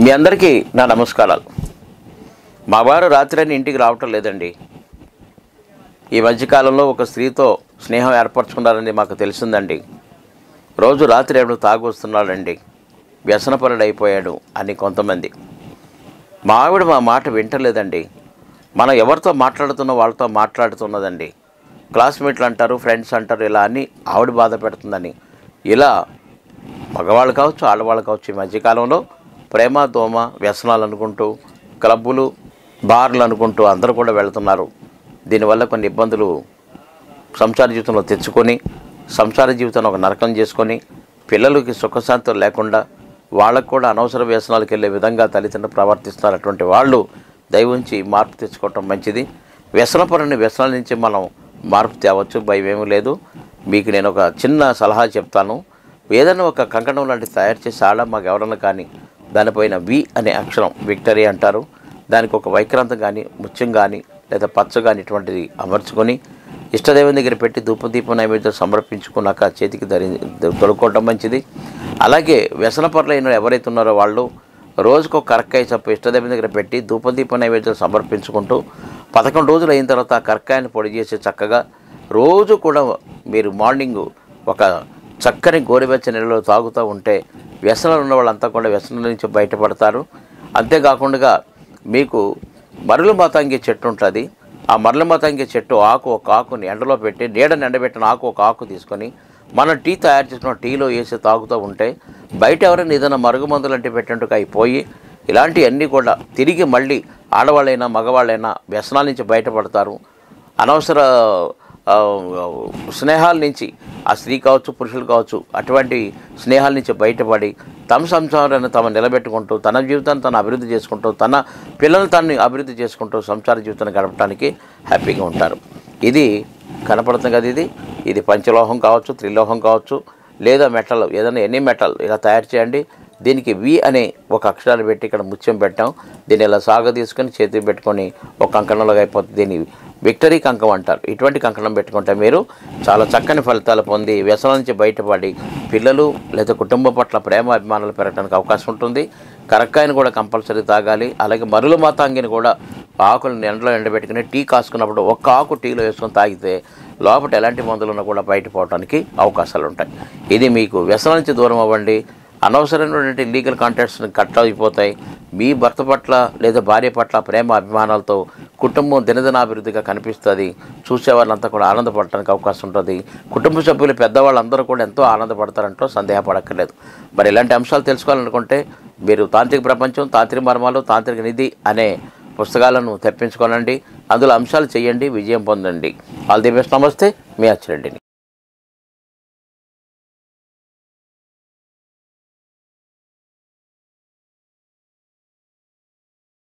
మీ అందరికీ నా నమస్కారాలు. మా వారు రాత్రి అని ఇంటికి రావటం లేదండి. ఈ మధ్యకాలంలో ఒక స్త్రీతో స్నేహం ఏర్పరచుకున్నారని మాకు తెలిసిందండి. రోజు రాత్రి ఏడు తాగొస్తున్నాడండి. వ్యసనపరుడైపోయాడు అని కొంతమంది. మా ఆవిడ మా మాట వింటలేదండి. మనం ఎవరితో మాట్లాడుతున్న వాళ్ళతో మాట్లాడుతున్నదండి. క్లాస్మేట్లు అంటారు ఫ్రెండ్స్ అంటారు ఇలా అని ఆవిడ బాధ పెడుతుందని. ఇలా మగవాళ్ళు కావచ్చు ఆడవాళ్ళు కావచ్చు ఈ మధ్యకాలంలో ప్రేమ దోమ వ్యసనాలు అనుకుంటూ క్లబ్బులు బార్లు అనుకుంటూ అందరూ కూడా వెళ్తున్నారు. దీనివల్ల కొన్ని ఇబ్బందులు సంసార జీవితంలో తెచ్చుకొని సంసార జీవితాన్ని ఒక నరకం చేసుకొని పిల్లలకి సుఖశాంతులు లేకుండా వాళ్ళకు కూడా అనవసర వ్యసనాలకు వెళ్ళే విధంగా తల్లిదండ్రులు ప్రవర్తిస్తున్నారు. అటువంటి వాళ్ళు దైవుంచి మార్పు తెచ్చుకోవటం మంచిది. వ్యసనపరని వ్యసనాల నుంచి మనం మార్పు తేవచ్చు భయం ఏమీ లేదు. మీకు నేను ఒక చిన్న సలహా చెప్తాను. ఏదైనా ఒక కంకణం లాంటివి తయారు చేసి ఆడ మాకు ఎవరన్నా కానీ దానిపైన వి అనే అక్షరం విక్టరీ అంటారు. దానికి ఒక వైక్రాంతం కానీ ముత్యం కానీ లేదా పచ్చ కానీ ఇటువంటిది అమర్చుకొని ఇష్టదేవుని దగ్గర పెట్టి ధూపదీప నైవేద్యం సమర్పించుకున్నాక చేతికి ధరి తొడుక్కోవటం మంచిది. అలాగే వ్యసనపరులైన ఎవరైతే ఉన్నారో వాళ్ళు రోజుకు కరక్కాయ చప్పు ఇష్టదేవుని దగ్గర పెట్టి ధూపదీప నైవేద్యం సమర్పించుకుంటూ పదకొండు రోజులు అయిన తర్వాత ఆ కరక్కాయని పొడి చేసి చక్కగా రోజు కూడా మీరు మార్నింగ్ ఒక చక్కని గోరువెచ్చ నీళ్ళలో తాగుతూ ఉంటే వ్యసనాలు ఉన్న వాళ్ళంతా కూడా వ్యసనాల నుంచి బయటపడతారు. అంతేకాకుండా మీకు మరలు మాతంగి చెట్టు ఉంటుంది. ఆ మరల మాతంగి చెట్టు ఆకు ఒక ఆకుని ఎండలో పెట్టి నీడని ఎండబెట్టిన ఆకు ఒక ఆకు తీసుకొని మనం టీ తయారు చేసుకున్న టీలో వేసి తాగుతూ ఉంటే బయట ఎవరైనా ఏదైనా మరుగుమందులు అంటే పెట్టినట్టుగా అయిపోయి ఇలాంటివన్నీ కూడా తిరిగి మళ్ళీ ఆడవాళ్ళైనా మగవాళ్ళైనా వ్యసనాల నుంచి బయటపడతారు. అనవసర స్నేహాల నుంచి ఆ స్త్రీ కావచ్చు పురుషులు కావచ్చు అటువంటి స్నేహాల నుంచి బయటపడి తమ సంసారాన్ని తమ నిలబెట్టుకుంటూ తన జీవితాన్ని తను అభివృద్ధి చేసుకుంటూ తన పిల్లలు తనని అభివృద్ధి చేసుకుంటూ సంసార జీవితాన్ని గడపడానికి హ్యాపీగా ఉంటారు. ఇది కనపడుతుంది కదా ఇది. ఇది పంచలోహం కావచ్చు త్రిలోహం కావచ్చు లేదా మెటల్ ఏదైనా ఎన్ని మెటల్ ఇలా తయారు చేయండి. దీనికి వి అనే ఒక అక్షరాలు పెట్టి ఇక్కడ ముత్యం పెట్టాం. దీన్ని ఇలా సాగ తీసుకొని చేతికి పెట్టుకొని ఒక కంకణంలోకి అయిపోతుంది. దీన్ని విక్టరీ కంకం అంటారు. ఇటువంటి కంకణం పెట్టుకుంటే మీరు చాలా చక్కని ఫలితాలు పొంది వ్యసనం నుంచి బయటపడి పిల్లలు లేదా కుటుంబం పట్ల ప్రేమ అభిమానాలు పెరగడానికి అవకాశం ఉంటుంది. కరక్కాయను కూడా కంపల్సరీ తాగాలి. అలాగే మరుల మాతాంగిని కూడా ఆకులను ఎండలో ఎండబెట్టుకుని టీ కాసుకున్నప్పుడు ఒక్క ఆకు టీలో వేసుకొని తాగితే లోపల ఎలాంటి మందులున్నా కూడా బయటపోవడానికి అవకాశాలు ఉంటాయి ఇది మీకు వ్యసనం నుంచి దూరం అవ్వండి. అనవసరమైనటువంటి లీగల్ కాంట్రాక్ట్స్ కట్ అయిపోతాయి. మీ భర్త పట్ల లేదా భార్య పట్ల ప్రేమ అభిమానాలతో కుటుంబం దినదినాభివృద్ధిగా కనిపిస్తుంది. చూసేవాళ్ళంతా కూడా ఆనందపడటానికి అవకాశం ఉంటుంది. కుటుంబ సభ్యులు పెద్దవాళ్ళందరూ కూడా ఎంతో ఆనందపడతారంటూ సందేహపడక్కర్లేదు. మరి ఇలాంటి అంశాలు తెలుసుకోవాలనుకుంటే మీరు తాంత్రిక ప్రపంచం తాంత్రిక మర్మాలు తాంత్రిక నిధి అనే పుస్తకాలను తెప్పించుకోనండి. అందులో అంశాలు చేయండి విజయం పొందండి. All the best. నమస్తే. మీ అచ్చిరెడ్డిని